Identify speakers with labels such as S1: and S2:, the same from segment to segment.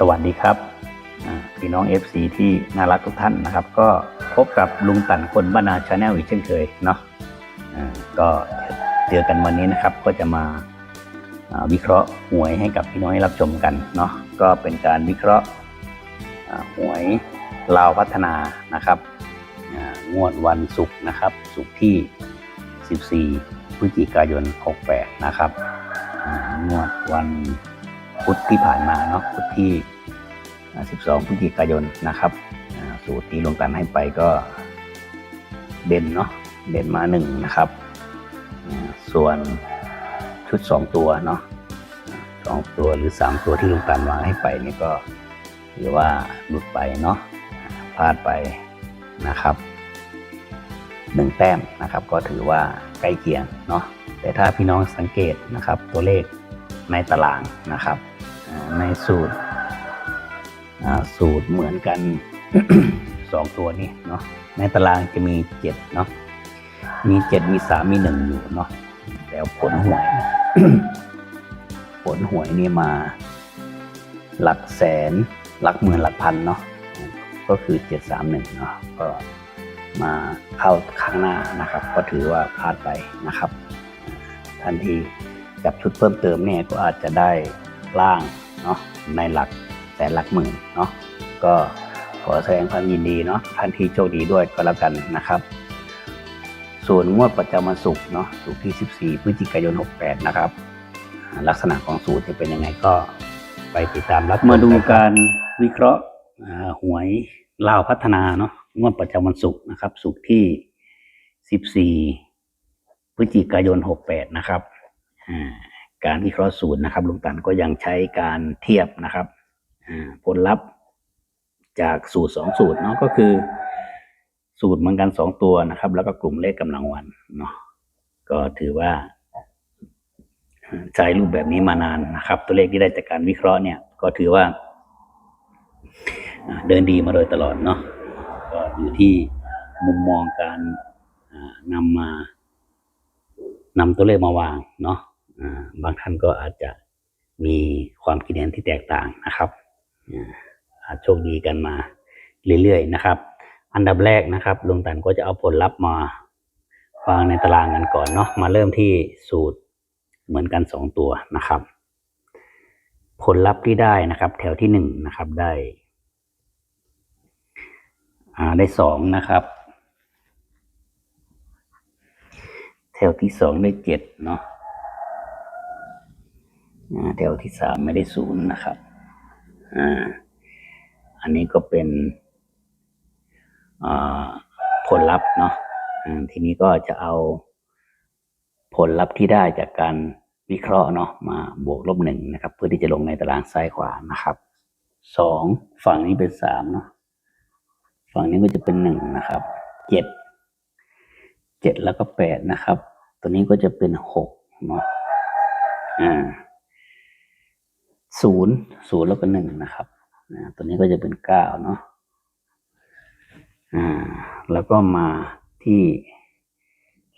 S1: สวัสดีครับพี่น้อง FC ที่น่ารักทุกท่านนะครับ ก็พบกับลุงตันคนบ้านาชาแนลอีกเช่นเคยเนาะก็เจอกันวันนี้นะครับก็จะมาวิเคราะห์หวยให้กับพี่น้องได้รับชมกันเนาะก็เป็นการวิเคราะห์หวยลาวพัฒนานะครับงวดวันศุกร์นะครับศุกร์ที่ 14 พฤศจิกายน 68 นะครับงวดวัน พุธที่ผ่านมาเนาะพุธที่ 12พฤศจิกายนนะครับสูตรที่ลงตันให้ไปก็เด่นเนาะเด่นมาหนึ่งนะครับ ส่วนชุด2ตัวเนาะสองตัวหรือ3ตัวที่ลงตันวางให้ไปนี่ก็ถือว่าหลุดไปเนาะพลาดไปนะครับหนึ่งแต้มนะครับ ก็ถือว่าใกล้เคียงเนาะแต่ถ้าพี่น้องสังเกตนะครับ ตัวเลขในตารางนะครับ ในสูตรสูตรเหมือนกันสองตัวนี้เนาะในตารางจะมีเจ็ดเนาะมีเจ็ดมีสามมีหนึ่งอยู่เนาะแล้วผลหวย ผลหวยนี่มา หลักแสน หลักหมื่นหลักพันเนาะก็คือเจ็ดสามหนึ่งเนาะก็มาเข้าข้างหน้านะครับ ก็ถือว่าพลาดไปนะครับ ทันทีจับชุดเพิ่มเติมเนี่ยก็อาจจะได้ล่าง เนาะในหลักแสนหลักหมื่นเนาะก็ขอแสดงความยินดีเนาะท่านที่โชคดีด้วยก็แล้วกันนะครับ ส่วนงวดประจำวันศุกร์เนาะศุกร์ที่ 14 พฤศจิกายน 68 นะครับ ลักษณะของสูตรจะเป็นยังไงก็ไปติดตามรับมาดูการวิเคราะห์อ่าหวยลาวพัฒนาเนาะงวดประจำวันศุกร์นะครับศุกร์ที่ 14 พฤศจิกายน 68 นะครับอ่า การวิเคราะห์สูตรนะครับลุงตันก็ยังใช้การเทียบนะครับผลลัพธ์จากสูตรสองสูตรเนาะก็คือ สูตรเหมือนกันสองตัวนะครับ แล้วก็กลุ่มเลขกำลังวันเนาะก็ถือว่าใช้รูปแบบนี้มานานนะครับ ตัวเลขที่ได้จากการวิเคราะห์เนี่ย ก็ถือว่า เดินดีมาโดยตลอดเนาะก็อยู่ที่มุมมองการนำมานำตัวเลขมาวางเนาะ บางท่านก็อาจจะมีความคิดเห็นที่แตกต่างนะครับอาจโชคดีกันมาเรื่อยๆนะครับ อันดับแรกนะครับลุงตันก็จะเอาผลลัพธ์มาวางในตารางกันก่อนเนาะมาเริ่มที่สูตรเหมือนกันสองตัวนะครับ ผลลัพธ์ที่ได้นะครับ แถวที่หนึ่งนะครับได้ได้สองนะครับ แถวที่สองได้เจ็ดเนาะ แถวที่สามไม่ได้ศูนย์นะครับอ่าอันนี้ก็เป็นผลลัพธ์เนาะอ่าทีนี้ก็จะเอาผลลัพธ์ที่ได้จากการวิเคราะห์เนาะมาบวกลบหนึ่งนะครับ เพื่อที่จะลงในตารางซ้ายขวานะครับสองฝั่งนี้เป็นสามเนาะฝั่งนี้ก็จะเป็นหนึ่งนะครับเจ็ดเจ็ดแล้วก็แปดนะครับ ตัวนี้ก็จะเป็นหกเนาะอ่า ศูนย์ศูนย์แล้วก็หนึ่งนะครับตัวนี้ก็จะเป็นเก้าเนาะอ่า แล้วก็มาที่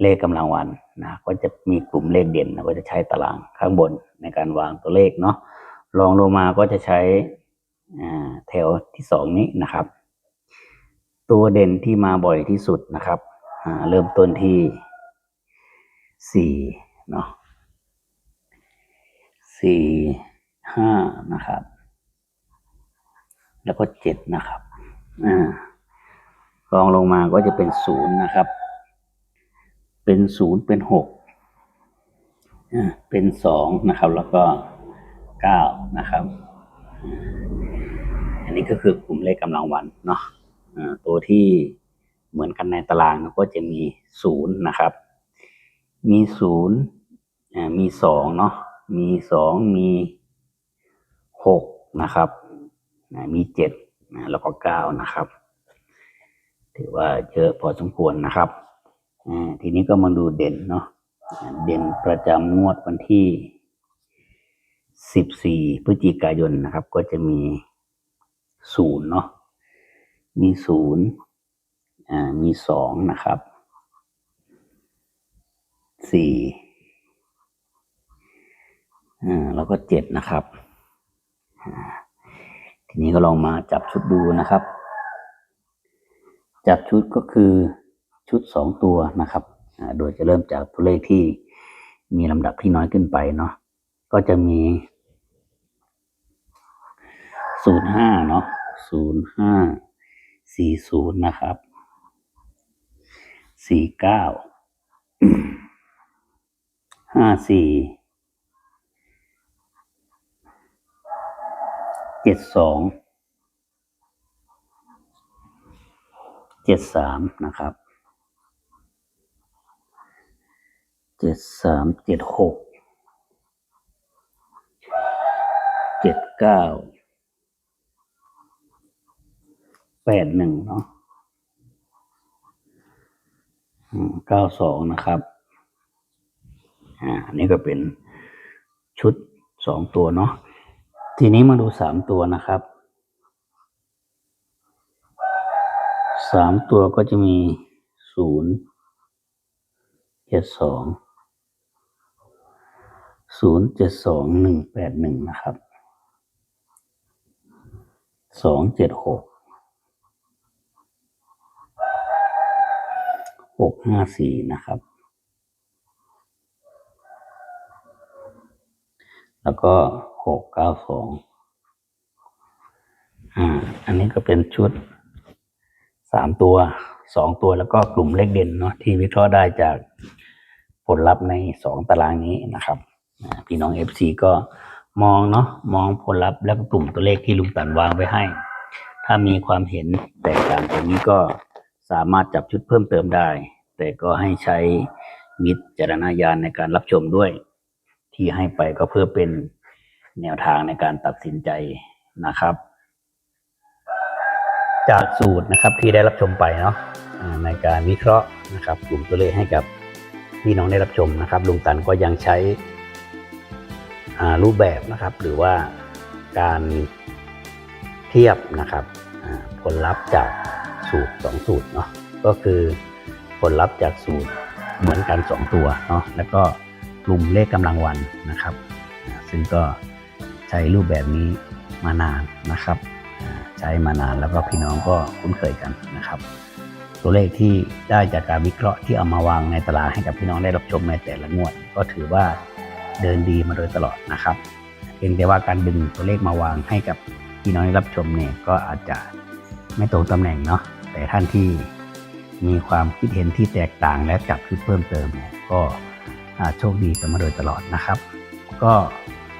S1: เลขกำลังวันนะก็จะมีกลุ่มเลขเด่นนะก็จะใช้ตารางข้างบนในการวางตัวเลขเนาะรองลงมาก็จะใช้อ่าแถวที่สองนี้นะครับ ตัวเด่นที่มาบ่อยที่สุดนะครับอ่าเริ่มต้นที่สี่เนาะสี่ ห้านะครับ แล้วก็เจ็ดนะครับอ่ารองลงมาก็จะเป็นศูนย์นะครับ เป็นศูนย์เป็นหกเป็นสองนะครับ แล้วก็เก้านะครับ อันนี้ก็คือกลุ่มเลขกำลังวันเนาะตัวที่เหมือนกันในตารางก็จะมีศูนย์นะครับ มีศูนย์มีสองเนาะมีสองมี หกนะครับมีเจ็ดแล้วก็เก้านะครับ ถือว่าเยอะพอสมควรนะครับทีนี้ก็มาดูเด่นเนาะเด่นประจำงวดวันที่สิบสี่พฤศจิกายนนะครับ ก็จะมีศูนย์เนาะมีศูนย์มีสองนะครับสี่แล้วก็เจ็ดนะครับ ทีนี้ก็ลองมาจับชุดดูนะครับ จับชุดก็คือชุดสองตัวนะครับ โดยจะเริ่มจากตัวเลขที่มีลำดับที่น้อยขึ้นไปเนาะ ก็จะมีศูนย์ห้าเนาะศูนย์ห้าสี่ศูนย์นะครับสี่เก้าห้าสี่ เจ็ดสองเจ็ดสามนะครับเจ็ดสามเจ็ดหกเจ็ดเก้าแปดหนึ่งเนาะเก้าสองนะครับอ่านนี้ก็เป็นชุดสองตัวเนาะ ทีนี้มาดูสามตัวนะครับสามตัวก็จะมีศูนย์เจ็ดสองศูนย์เจ็ดสองหนึ่งแปดหนึ่งนะครับสองเจ็ดหกหกห้าสี่นะครับ แล้วก็ หกเก้าสองอ่า อันนี้ก็เป็นชุดสามตัวสองตัวแล้วก็กลุ่มเลขเด่นเนาะที่วิเคราะห์ได้จากผลลัพธ์ในสองตารางนี้นะครับพี่น้องเอฟซีก็มองเนาะมองผลลัพธ์แล้วก็กลุ่มตัวเลขที่ลุงตันวางไว้ให้ ถ้ามีความเห็นแตกต่างจากนี้ก็สามารถจับชุดเพิ่มเติมได้ แต่ก็ให้ใช้วิจารณญาณในการรับชมด้วย ที่ให้ไปก็เพื่อเป็น แนวทางในการตัดสินใจนะครับ จากสูตรนะครับที่ได้รับชมไปเนาะในการวิเคราะห์นะครับกลุ่มตัวเลขให้กับพี่น้องได้รับชมนะครับลุงตันก็ยังใช้รูปแบบนะครับ หรือว่าการเทียบนะครับผลลัพธ์จากสูตรสองสูตรเนาะก็คือผลลัพธ์จากสูตรเหมือนกันสองตัวเนาะแล้วก็กลุ่มเลขกำลังวันนะครับ ซึ่งก็ ใช้รูปแบบนี้มานานนะครับใช้มานานแล้วก็พี่น้องก็คุ้นเคยกันนะครับ ตัวเลขที่ได้จากการวิเคราะห์ที่เอามาวางในตารางให้กับพี่น้องได้รับชมในแต่ละงวด ก็ถือว่าเดินดีมาโดยตลอดนะครับเพียงแต่ว่าการดึงตัวเลขมาวางให้กับพี่น้องได้รับชมเนี่ยก็อาจจะไม่ตรงตำแหน่งเนาะแต่ท่านที่มีความคิดเห็นที่แตกต่างและจับชุดเพิ่มเติมเนี่ยก็โชคดีกันมาโดยตลอดนะครับ ก็